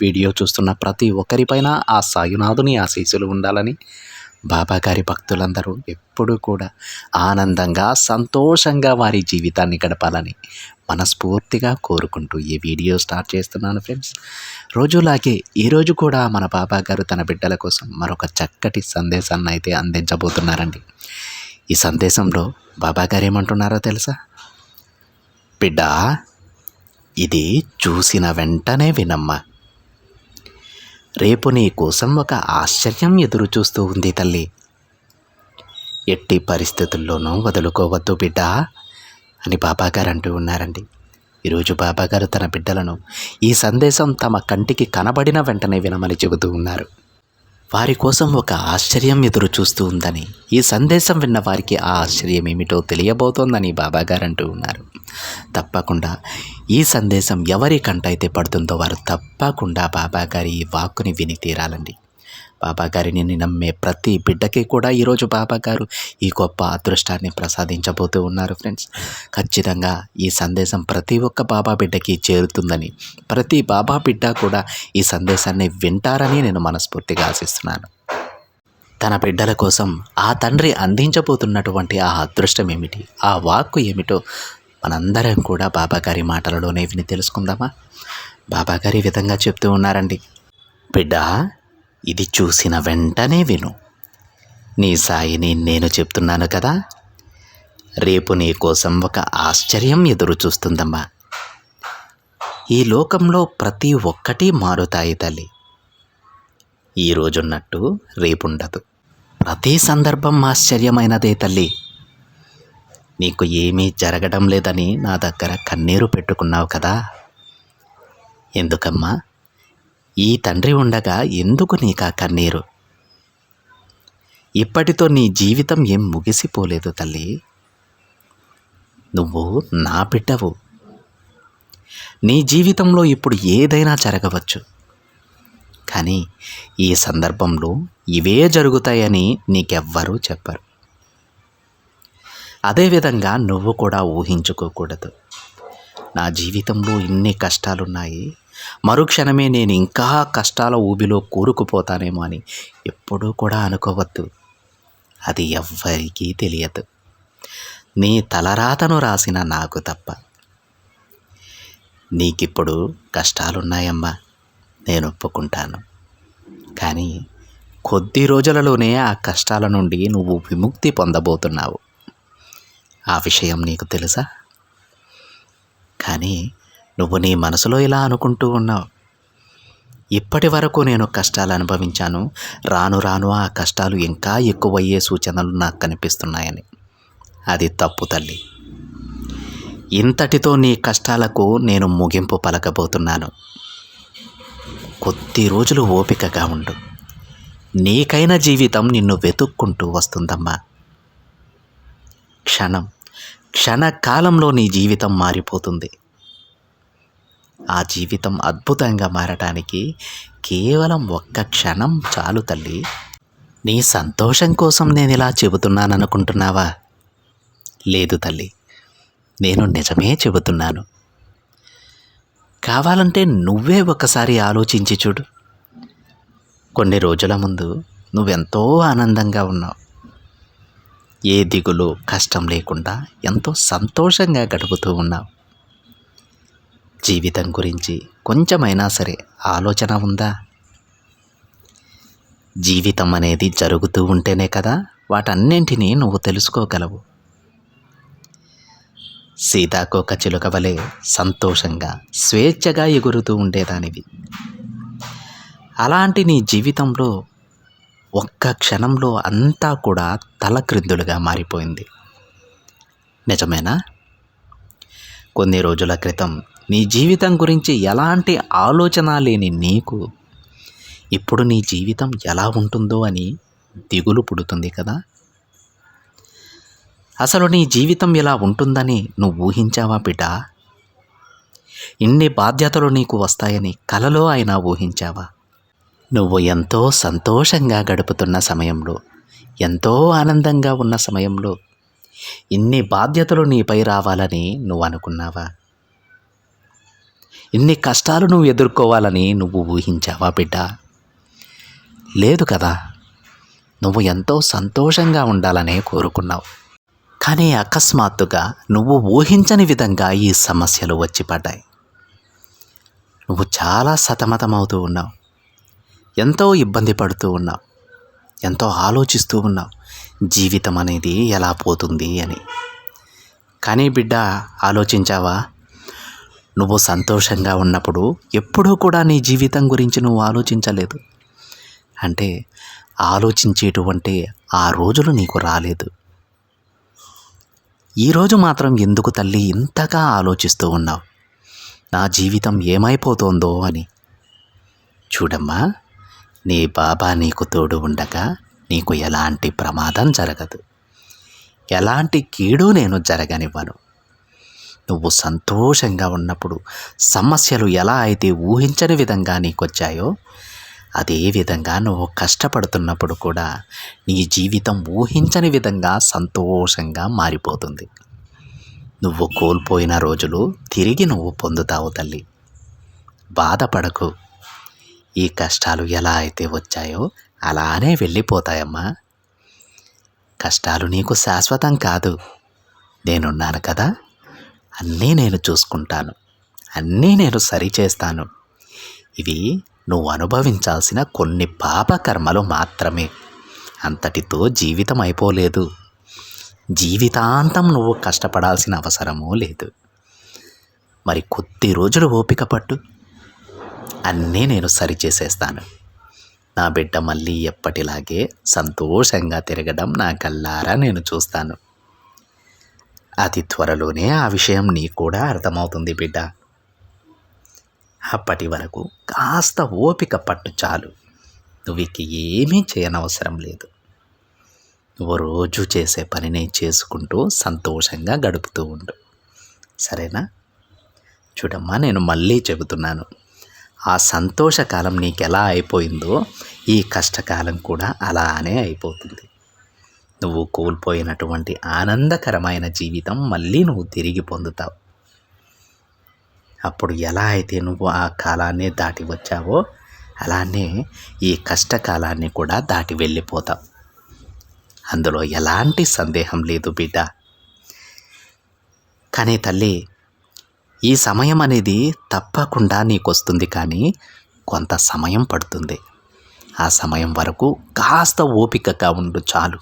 Video చూస్తున్న ప్రతి ఒక్కరిపైన ఆ సాయినాథుని ఆశీస్సులు ఉండాలని బాబాగారి భక్తులందరూ ఎప్పుడూ కూడా ఆనందంగా సంతోషంగా వారి జీవితాన్ని గడపాలని మనస్ఫూర్తిగా కోరుకుంటూ ఈ వీడియో స్టార్ట్ చేస్తున్నాను ఫ్రెండ్స్. రోజులాగే ఈరోజు కూడా మన బాబాగారు తన బిడ్డల కోసం మరొక చక్కటి సందేశాన్ని అయితే అందించబోతున్నారండి. ఈ సందేశంలో బాబా గారు ఏమంటున్నారో తెలుసా? బిడ్డ ఇది చూసిన వెంటనే వినమ్మా. రేపు నీ కోసం ఒక ఆశ్చర్యం ఎదురుచూస్తూ ఉంది తల్లి. ఎట్టి పరిస్థితుల్లోనూ వదులుకోవద్దు బిడ్డ అని బాబాగారు అంటూ ఉన్నారండి. ఈరోజు బాబాగారు తన బిడ్డలను ఈ సందేశం తమ కంటికి కనబడిన వెంటనే వినమని చెబుతూ ఉన్నారు. వారి కోసం ఒక ఆశ్చర్యం ఎదురు చూస్తూ ఉందని ఈ సందేశం విన్న వారికి ఆ ఆశ్చర్యం ఏమిటో తెలియబోతోందని బాబాగారు అంటూ ఉన్నారు. తప్పకుండా ఈ సందేశం ఎవరి కంటైతే పడుతుందో వారు తప్పకుండా బాబాగారి ఈ వాక్కుని విని తీరాలండి. బాబాగారిని నమ్మే ప్రతి బిడ్డకి కూడా ఈరోజు బాబాగారు ఈ గొప్ప అదృష్టాన్ని ప్రసాదించబోతూ ఉన్నారు ఫ్రెండ్స్. ఖచ్చితంగా ఈ సందేశం ప్రతి ఒక్క బాబా బిడ్డకి చేరుతుందని ప్రతి బాబా బిడ్డ కూడా ఈ సందేశాన్ని వింటారని నేను మనస్ఫూర్తిగా ఆశిస్తున్నాను. తన బిడ్డల కోసం ఆ తండ్రి అందించబోతున్నటువంటి ఆ అదృష్టం ఏమిటి? ఆ వాక్కు ఏమిటో మనందరం కూడా బాబాగారి మాటలలోనే విని తెలుసుకుందామా? బాబాగారి విధంగా చెప్తూ ఉన్నారండి. బిడ్డ ఇది చూసిన వెంటనే విను. నీ సాయిని నేను చెప్తున్నాను కదా. రేపు నీ కోసం ఒక ఆశ్చర్యం ఎదురు చూస్తుందమ్మా. ఈ లోకంలో ప్రతి ఒక్కటి మారుతాయి తల్లి. ఈ రేపుండదు. ప్రతి సందర్భం ఆశ్చర్యమైనదే తల్లి. నీకు ఏమీ జరగడం లేదని నా దగ్గర కన్నీరు పెట్టుకున్నావు కదా. ఎందుకమ్మా? ఈ తండ్రి ఉండగా ఎందుకు నీకా కన్నీరు? ఇప్పటితో నీ జీవితం ఏం ముగిసిపోలేదు తల్లి. నువ్వు నా బిడ్డవు. నీ జీవితంలో ఇప్పుడు ఏదైనా జరగవచ్చు. కానీ ఈ సందర్భంలో ఇవే జరుగుతాయని నీకెవ్వరూ చెప్పరు. అదేవిధంగా నువ్వు కూడా ఊహించుకోకూడదు. నా జీవితంలో ఇన్ని కష్టాలున్నాయి. మరుక్షణమే నేను ఇంకా కష్టాల ఊబిలో కూరుకుపోతానేమో అని ఎప్పుడూ కూడా అనుకోవద్దు. అది ఎవ్వరికీ తెలియదు. నీ తలరాతను రాసిన నాకు తప్ప. నీకిప్పుడు కష్టాలున్నాయమ్మా. నేను ఒప్పుకుంటాను. కానీ కొద్ది రోజులలోనే ఆ కష్టాల నుండి నువ్వు విముక్తి పొందబోతున్నావు. ఆ విషయం నీకు తెలుసా? కానీ నువ్వు నీ మనసులో ఇలా అనుకుంటూ ఉన్నావు. ఇప్పటి వరకు నేను కష్టాలు అనుభవించాను. రాను రాను ఆ కష్టాలు ఇంకా ఎక్కువయ్యే సూచనలు నాకు కనిపిస్తున్నాయని. అది తప్పు తల్లి. ఇంతటితో నీ కష్టాలకు నేను ముగింపు పలకబోతున్నాను. కొద్ది రోజులు ఓపికగా ఉండు. నీకైన జీవితం నిన్ను వెతుక్కుంటూ వస్తుందమ్మా. క్షణం. క్షణకాలంలో నీ జీవితం మారిపోతుంది. ఆ జీవితం అద్భుతంగా మారటానికి కేవలం ఒక్క క్షణం చాలు తల్లి. నీ సంతోషం కోసం నేను ఇలా చెబుతున్నాననుకుంటున్నావా? లేదు తల్లి నేను నిజమే చెబుతున్నాను. కావాలంటే నువ్వే ఒకసారి ఆలోచించి చూడు. కొన్ని రోజుల ముందు నువ్వెంతో ఆనందంగా ఉన్నావు. ఏ దిగులు కష్టం లేకుండా ఎంతో సంతోషంగా గడుపుతూ ఉన్నావు. జీవితం గురించి కొంచెమైనా సరే ఆలోచన ఉందా? జీవితం అనేది జరుగుతూ ఉంటేనే కదా వాటన్నింటినీ నువ్వు తెలుసుకోగలవు. సీతాకోక చిలుక వలె సంతోషంగా స్వేచ్ఛగా ఎగురుతూ ఉండేదానివి. అలాంటి నీ జీవితంలో ఒక్క క్షణంలో అంతా కూడా తలక్రిందులుగా మారిపోయింది. నిజమేనా? కొన్ని రోజుల క్రితం నీ జీవితం గురించి ఎలాంటి ఆలోచన లేని నీకు ఇప్పుడు నీ జీవితం ఎలా ఉంటుందో అని దిగులు పుడుతుంది కదా? అసలు నీ జీవితం ఇలా ఉంటుందని నువ్వు ఊహించావా బిడ్డ ఇన్ని బాధ్యతలు నీకు వస్తాయని కలలో అయినా ఊహించావా? నువ్వు ఎంతో సంతోషంగా గడుపుతున్న సమయంలో ఎంతో ఆనందంగా ఉన్న సమయంలో ఇన్ని బాధ్యతలు నీపై రావాలని నువ్వు అనుకున్నావా? ఇన్ని కష్టాలు నువ్వు ఎదుర్కోవాలని నువ్వు ఊహించావా బిడ్డ? లేదు కదా. నువ్వు ఎంతో సంతోషంగా ఉండాలనే కోరుకున్నావు. కానీ అకస్మాత్తుగా నువ్వు ఊహించని విధంగా ఈ సమస్యలు వచ్చి పడ్డాయి నువ్వు చాలా సతమతమవుతూ ఉన్నావు. ఎంతో ఇబ్బంది పడుతూ ఉన్నావు. ఎంతో ఆలోచిస్తూ ఉన్నావు. జీవితం అనేది ఎలా పోతుంది అని. కానీ బిడ్డ ఆలోచించావా? నువ్వు సంతోషంగా ఉన్నప్పుడు ఎప్పుడూ కూడా నీ జీవితం గురించి నువ్వు ఆలోచించలేదు. అంటే ఆలోచించేటువంటి ఆ రోజులు నీకు రాలేదు. ఈరోజు మాత్రం ఎందుకు తల్లి ఇంతగా ఆలోచిస్తూ ఉన్నావు? నా జీవితం ఏమైపోతుందో అని. చూడమ్మా. నీ బాబా నీకు తోడు ఉండగా నీకు ఎలాంటి ప్రమాదం జరగదు. ఎలాంటి కీడు నేను జరగనివ్వను. నువ్వు సంతోషంగా ఉన్నప్పుడు సమస్యలు ఎలా అయితే ఊహించని విధంగా నీకొచ్చాయో అదే విధంగా నువ్వు కష్టపడుతున్నప్పుడు కూడా నీ జీవితం ఊహించని విధంగా సంతోషంగా మారిపోతుంది. నువ్వు కోల్పోయిన రోజులు తిరిగి నువ్వు పొందుతావు తల్లి. బాధపడకు. ఈ కష్టాలు ఎలా అయితే వచ్చాయో అలానే వెళ్ళిపోతాయమ్మా. కష్టాలు నీకు శాశ్వతం కాదు. నేనున్నాను కదా. అన్నీ నేను చూసుకుంటాను. అన్నీ నేను సరిచేస్తాను. ఇవి నువ్వు అనుభవించాల్సిన కొన్ని పాపకర్మలు మాత్రమే. అంతటితో జీవితం అయిపోలేదు. జీవితాంతం నువ్వు కష్టపడాల్సిన అవసరమూ లేదు. మరి కొద్ది రోజులు ఓపిక పట్టు. అన్నీ నేను సరిచేసేస్తాను. నా బిడ్డ మళ్ళీ ఎప్పటిలాగే సంతోషంగా తిరగడం నా కల్లారా నేను చూస్తాను. అతి త్వరలోనే ఆ విషయం నీకు కూడా అర్థమవుతుంది బిడ్డ. అప్పటి వరకు కాస్త ఓపిక పట్టు చాలు. నువ్వుకి ఏమీ చేయనవసరం లేదు. నువ్వు రోజు చేసే పనిని చేసుకుంటూ సంతోషంగా గడుపుతూ ఉండు. సరేనా? చూడమ్మా నేను మళ్ళీ చెబుతున్నాను. ఆ సంతోషకాలం నీకు ఎలా అయిపోయిందో ఈ కష్టకాలం కూడా అలానే అయిపోతుంది. నువ్వు కోల్పోయినటువంటి ఆనందకరమైన జీవితం మళ్ళీ నువ్వు తిరిగి పొందుతావు. అప్పుడు ఎలా అయితే నువ్వు ఆ కాలాన్ని దాటి వచ్చావో అలానే ఈ కష్టకాలాన్ని కూడా దాటి వెళ్ళిపోతావు. అందులో ఎలాంటి సందేహం లేదు బిడ్డ. కానీ తల్లి ఈ సమయం అనేది తప్పకుండా నీకు వస్తుంది కానీ కొంత సమయం పడుతుంది. ఆ సమయం వరకు కాస్త ఓపికగా ఉండు చాలు.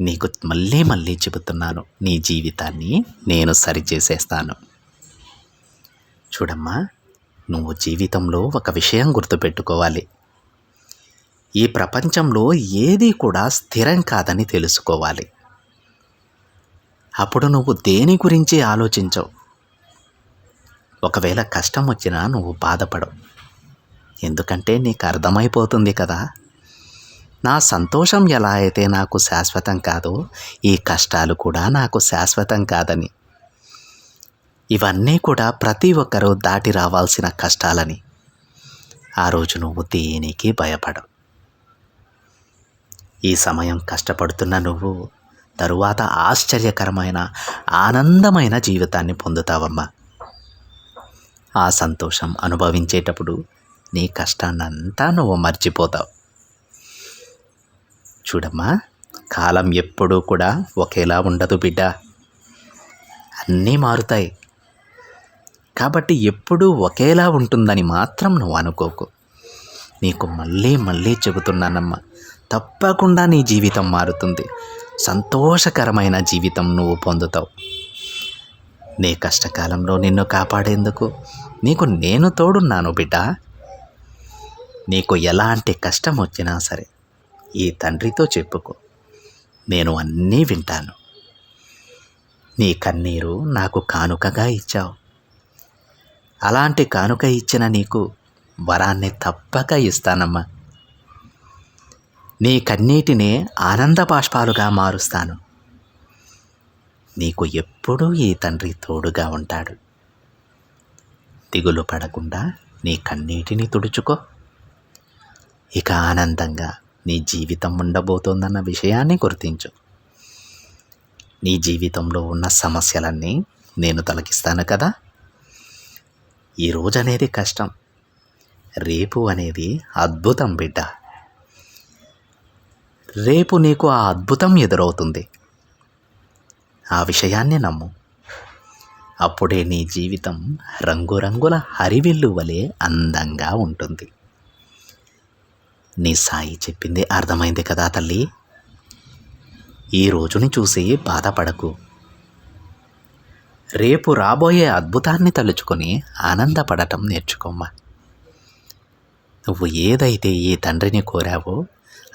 నీకు మళ్ళీ మళ్ళీ చెబుతున్నాను నీ జీవితాన్ని నేను సరిచేసేస్తాను. చూడమ్మా నువ్వు జీవితంలో ఒక విషయం గుర్తుపెట్టుకోవాలి. ఈ ప్రపంచంలో ఏది కూడా స్థిరం కాదని తెలుసుకోవాలి. అప్పుడు నువ్వు దేని గురించి ఆలోచించవు. ఒకవేళ కష్టం వచ్చినా నువ్వు బాధపడవు. ఎందుకంటే నీకు అర్థమైపోతుంది కదా. నా సంతోషం ఎలా అయితే నాకు శాశ్వతం కాదో ఈ కష్టాలు కూడా నాకు శాశ్వతం కాదని. ఇవన్నీ కూడా ప్రతి ఒక్కరూ దాటి రావాల్సిన కష్టాలని. ఆ రోజు నువ్వు దేనికి భయపడవు. ఈ సమయం కష్టపడుతున్న నువ్వు తరువాత ఆశ్చర్యకరమైన ఆనందమైన జీవితాన్ని పొందుతావమ్మా. ఆ సంతోషం అనుభవించేటప్పుడు నీ కష్టాన్నంతా నువ్వు మర్చిపోతావు. చూడమ్మా కాలం ఎప్పుడూ కూడా ఒకేలా ఉండదు బిడ్డ. అన్నీ మారుతాయి. కాబట్టి ఎప్పుడూ ఒకేలా ఉంటుందని మాత్రం నువ్వు అనుకోకు. నీకు మళ్ళీ మళ్ళీ చెబుతున్నానమ్మా తప్పకుండా నీ జీవితం మారుతుంది. సంతోషకరమైన జీవితం నువ్వు పొందుతావు. నీ కష్టకాలంలో నిన్ను కాపాడేందుకు నీకు నేను తోడున్నాను బిడ్డ. నీకు ఎలాంటి కష్టం వచ్చినా సరే ఈ తండ్రితో చెప్పుకో. నేను అన్నీ వింటాను. నీ కన్నీరు నాకు కానుకగా ఇచ్చావు. అలాంటి కానుక ఇచ్చిన నీకు వరాన్ని తప్పక ఇస్తానమ్మా. నీ కన్నీటినే ఆనంద బాష్పాలుగా మారుస్తాను. నీకు ఎప్పుడూ ఈ తండ్రి తోడుగా ఉంటాడు. దిగులు పడకుండా నీ కన్నీటిని తుడుచుకో. ఇక ఆనందంగా నీ జీవితం ఉండబోతోందన్న విషయాన్ని గుర్తించు. నీ జీవితంలో ఉన్న సమస్యలన్నీ నేను తొలగిస్తాను కదా? ఈరోజు అనేది కష్టం. రేపు అనేది అద్భుతం బిడ్డ. రేపు నీకు ఆ అద్భుతం ఎదురవుతుంది. ఆ విషయాన్ని నమ్ము. అప్పుడే నీ జీవితం రంగురంగుల హరివిల్లు వలె అందంగా ఉంటుంది. నీ సాయి చెప్పింది అర్థమైంది కదా తల్లి. ఈ రోజుని చూసి బాధపడకు. రేపు రాబోయే అద్భుతాన్ని తలుచుకొని ఆనందపడటం నేర్చుకోమ్మా. నువ్వు ఏదైతే ఈ తండ్రిని కోరావో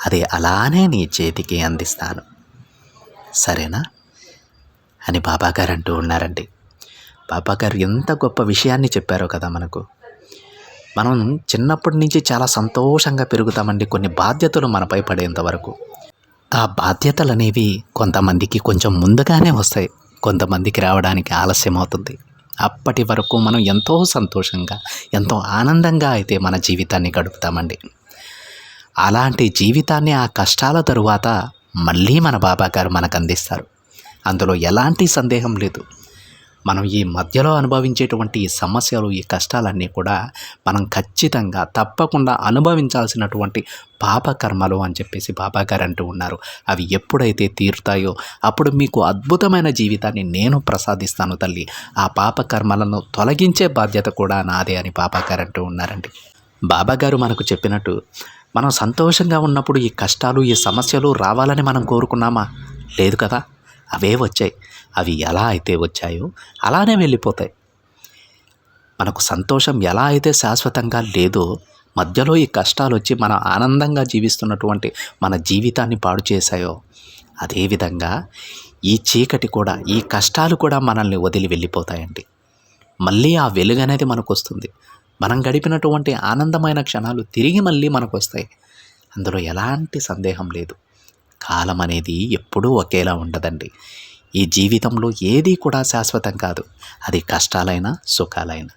అది అలానే నీ చేతికి అందిస్తాను. సరేనా? అని బాబాగారు అంటూ ఉన్నారండి. బాబాగారు ఎంత గొప్ప విషయాన్ని చెప్పారో కదా మనకు. మనం చిన్నప్పటి నుంచి చాలా సంతోషంగా పెరుగుతామండి కొన్ని బాధ్యతలు మనపై పడేంత వరకు. ఆ బాధ్యతలు అనేవి కొంతమందికి కొంచెం ముందుగానే వస్తాయి. కొంతమందికి రావడానికి ఆలస్యం అవుతుంది. అప్పటి వరకు మనం ఎంతో సంతోషంగా ఎంతో ఆనందంగా అయితే మన జీవితాన్ని గడుపుతామండి. అలాంటి జీవితాన్ని ఆ కష్టాల తరువాత మళ్ళీ మన బాబా గారు మనకు అందిస్తారు. అందులో ఎలాంటి సందేహం లేదు. మనం ఈ మధ్యలో అనుభవించేటువంటి ఈ సమస్యలు ఈ కష్టాలన్నీ కూడా మనం ఖచ్చితంగా తప్పకుండా అనుభవించాల్సినటువంటి పాపకర్మలు అని చెప్పేసి బాబాగారు అంటూ ఉన్నారు. అవి ఎప్పుడైతే తీరుతాయో అప్పుడు మీకు అద్భుతమైన జీవితాన్ని నేను ప్రసాదిస్తాను తల్లి. ఆ పాపకర్మలను తొలగించే బాధ్యత కూడా నాదే అని బాబాగారు అంటూ ఉన్నారండి. బాబాగారు మనకు చెప్పినట్టు మనం సంతోషంగా ఉన్నప్పుడు ఈ కష్టాలు ఈ సమస్యలు రావాలని మనం కోరుకున్నామా? లేదు కదా. అవే వచ్చాయి. అవి ఎలా అయితే వచ్చాయో అలానే వెళ్ళిపోతాయి. మనకు సంతోషం ఎలా అయితే శాశ్వతంగా లేదో మధ్యలో ఈ కష్టాలు వచ్చి మన ఆనందంగా జీవిస్తున్నటువంటి మన జీవితాన్ని పాడు చేశాయో అదేవిధంగా ఈ చీకటి కూడా ఈ కష్టాలు కూడా మనల్ని వదిలి వెళ్ళిపోతాయండి. మళ్ళీ ఆ వెలుగు అనేది మనకు వస్తుంది మనం గడిపినటువంటి ఆనందమైన క్షణాలు తిరిగి మళ్ళీ మనకు వస్తాయి అందులో ఎలాంటి సందేహం లేదు. కాలం అనేది ఎప్పుడూ ఒకేలా ఉండదండి. ఈ జీవితంలో ఏది కూడా శాశ్వతం కాదు. అది కష్టాలైనా సుఖాలైనా.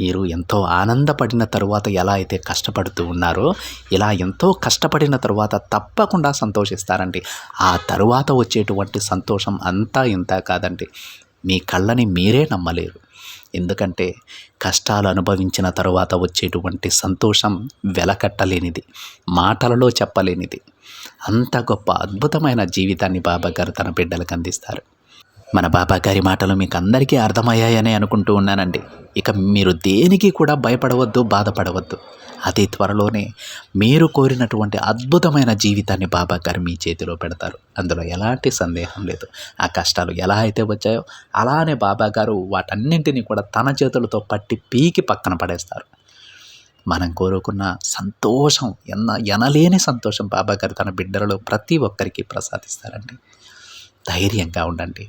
మీరు ఎంతో ఆనందపడిన తరువాత ఎలా అయితే కష్టపడుతూ ఉన్నారో ఇలా ఎంతో కష్టపడిన తరువాత తప్పకుండా సంతోషిస్తారండి. ఆ తరువాత వచ్చేటువంటి సంతోషం అంతా ఇంత కాదండి. మీ కళ్ళని మీరే నమ్మలేరు. ఎందుకంటే కష్టాలు అనుభవించిన తరువాత వచ్చేటువంటి సంతోషం వెలకట్టలేనిది మాటలలో చెప్పలేనిది. అంత గొప్ప అద్భుతమైన జీవితాన్ని బాబాగారు తన బిడ్డలకు అందిస్తారు. మన బాబాగారి మాటలు మీకు అందరికీ అర్థమయ్యాయని అనుకుంటూ ఉన్నానండి. ఇక మీరు దేనికి కూడా భయపడవద్దు బాధపడవద్దు. అతి త్వరలోనే మీరు కోరినటువంటి అద్భుతమైన జీవితాన్ని బాబా గారు మీ చేతిలో పెడతారు. అందులో ఎలాంటి సందేహం లేదు. ఆ కష్టాలు ఎలా అయితే వచ్చాయో అలానే బాబా గారు వాటన్నింటినీ కూడా తన చేతులతో పట్టి పీకి పక్కన పడేస్తారు. మనం కోరుకున్న సంతోషం ఎన్న ఎనలేని సంతోషం బాబా గారు తన బిడ్డలలో ప్రతి ఒక్కరికి ప్రసాదిస్తారండి. ధైర్యంగా ఉండండి.